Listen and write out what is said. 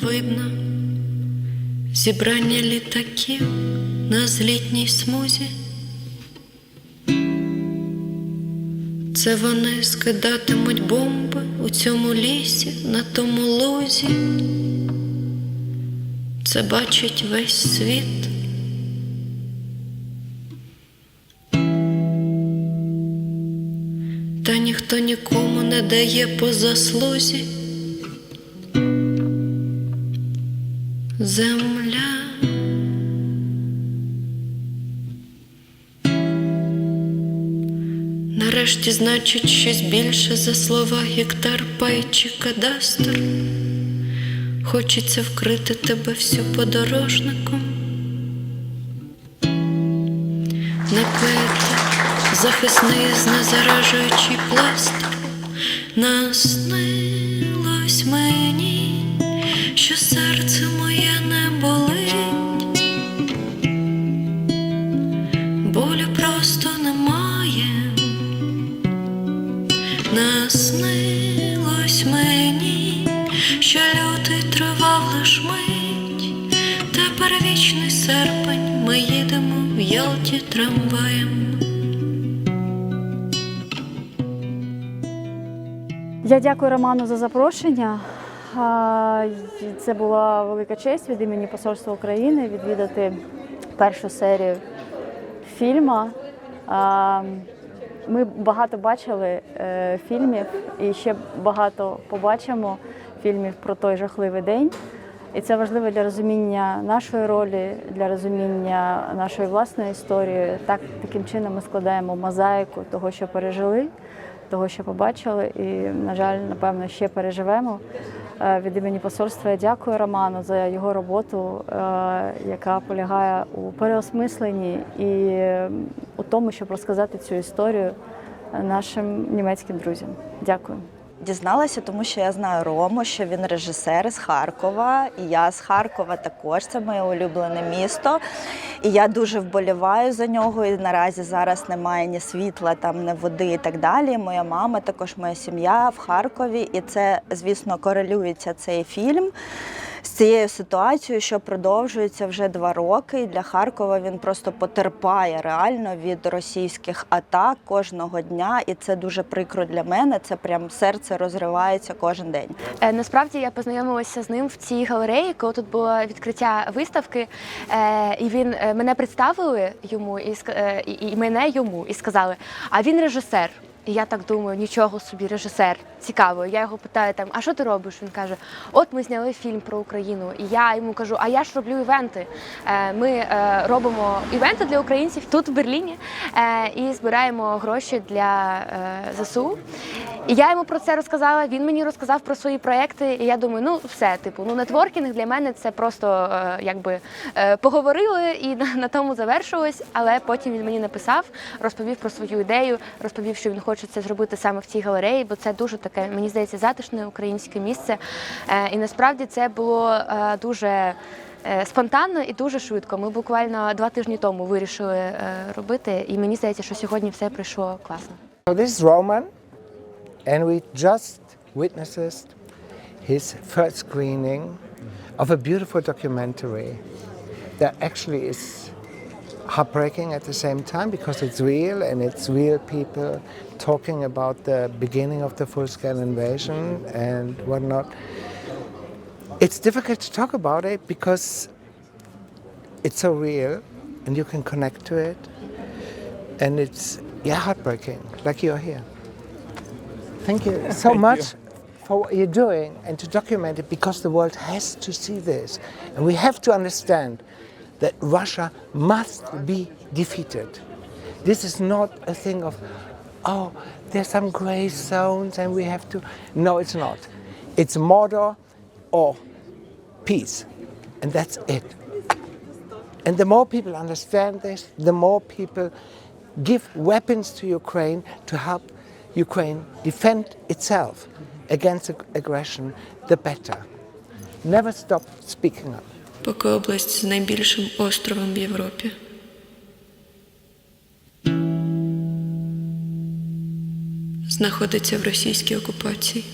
Видно зібрання літаків на злітній смузі. Це вони скидатимуть бомби у цьому лісі, на тому лузі. Це бачить весь світ. Та ніхто нікому не дає по заслузі. Земля. Нарешті значить щось більше за слова гектар, пай кадастр. Хочеться вкрити тебе всю подорожником. Наклеїти захисний знезаражуючий пластир. Наснилось мені, що серце моє Болю просто немає. Наснилось мені, що лютий тривав лиш мить, тепер вічний серпень, ми їдемо в Ялті трамваєм. Я дякую Роману за запрошення. Це була велика честь від імені Посольства України відвідати першу серію фільму. Ми багато бачили е, фільмів і ще багато побачимо фільмів про той жахливий день. І це важливо для розуміння нашої ролі, для розуміння нашої власної історії. Так, таким чином ми складаємо мозаїку того, що пережили того, що побачили, і, на жаль, напевно, ще переживемо. Е, Від імені посольства я дякую Роману за його роботу, е, яка полягає у переосмисленні і у тому, щоб розказати цю історію нашим німецьким друзям. Дякую. Дізналася, тому що я знаю Рому, що він режисер з Харкова, і я з Харкова також. Це моє улюблене місто. І я дуже вболіваю за нього. І наразі зараз немає ні світла, там ні води і так далі. Моя мама, також моя сім'я в Харкові, і це, звісно, корелюється цей фільм. З цією ситуацією, що продовжується вже два роки, і для Харкова він просто потерпає реально від російських атак кожного дня, і це дуже прикро для мене. Це прям серце розривається кожен день. Е, Насправді я познайомилася з ним в цій галереї, коли тут було відкриття виставки, е, і він е, мене представили йому і і мене йому і сказали, а він режисер. І я так думаю, нічого собі, режисер. Цікаво. Я його питаю там, а що ти робиш? Він каже: От ми зняли фільм про Україну. І я йому кажу, а я ж роблю івенти. Е, Ми е, робимо івенти для українців тут в Берліні е, і збираємо гроші для ЗСУ. І я йому про це розказала. Він мені розказав про свої проекти. І я думаю, ну все, типу, ну нетворкінг для мене це просто е, якби е, поговорили і на, тому завершилось. Але потім він мені написав, розповів про свою ідею, розповів, що він хоче це зробити саме в цій галереї, бо це дуже таке, мені здається, затишне українське місце. Е, І насправді це було дуже. Спонтанно і дуже швидко. Ми буквально два тижні тому вирішили робити, і мені здається, що сьогодні все прийшло класно. This is Roman, and we just witnessed his first screening of a beautiful documentary that actually is heartbreaking at the same time because it's real and it's real people talking about the beginning of the full-scale invasion and whatnot. It's difficult to talk about it because it's so real and you can connect to it and it's yeah heartbreaking like you're here thank you so much for what you're doing and to document it because the world has to see this. And we have to understand that russia must be defeated. This is not a thing of oh there's some gray zones and we have to no it's not. It's murder or peace. And that's it. And the more people understand this, the more people give weapons to Ukraine to help Ukraine defend itself against ag- aggression, the better. Never stop speaking up. поки область з найбільшим островом в Європі. Знаходиться в російській окупації.